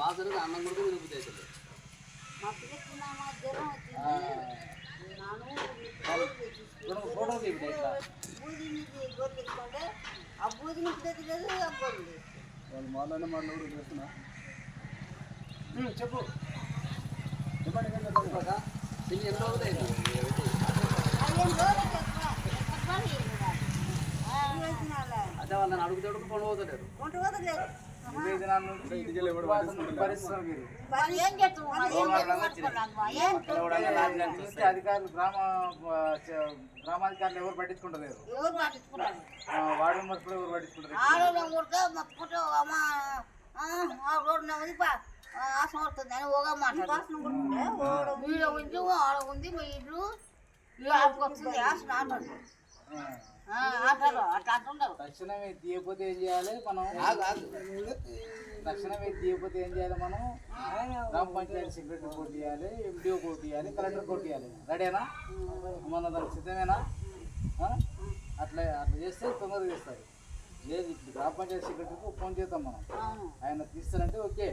వాసనకు అన్నం కూడా నాను ఫోటో వాళ్ళు మాలోనే మాలో చేస్తున్నా చెప్పు చెప్పండి ఒక తిని ఎన్నో రోజులు వేసినాలే అదే వాళ్ళని అడుగుతాడు పండు పోతలేరు. కొంట పోతలేదు అధికారులు గ్రామ గ్రామాధికారులు ఎవరు పట్టించుకుంటలేరు. వార్డు మెంబర్స్ ఎవరు పట్టించుకుంటారు ఆసం వస్తుంది అని ఓగా మాట్లాడు వీడియో ఆడ ఉంది మీ ఇల్లు ఆసన ఆటలు తక్షణమే తీయకపోతే ఏం చేయాలి మనం? తక్షణమే తీయకపోతే ఏం చేయాలి మనం? గ్రామ పంచాయతీ సెక్రటరీ కోర్టు చేయాలి ఎండిఓ కోర్టు చేయాలి కలెక్టర్ కోర్టు చేయాలి. రెడీనా? మన దానికి సిద్ధమేనా? అట్లా అట్లా చేస్తే తొందరగా చేస్తారు. లేదు ఇప్పుడు గ్రామ పంచాయతీ సెక్రటరీకి ఫోన్ చేద్దాం మనం. ఆయన తీస్తానంటే ఓకే.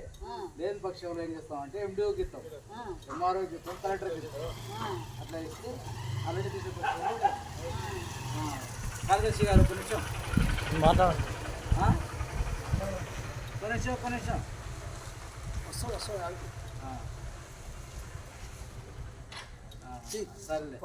లేని పక్షంలో ఏం చేస్తామంటే ఎండిఓకి ఇస్తాం. ఎంఆర్ఓకి ఇస్తాం కలెక్టర్కి ఇస్తాం. అట్లా ఇస్తే ఆల్రెడీ తీసుకొచ్చి కార్యదర్శి గారు ఒక నిమిషం ఆ? ఒక నిమిషం ఒక నిమిషం ఆ. ఆ. సరేలే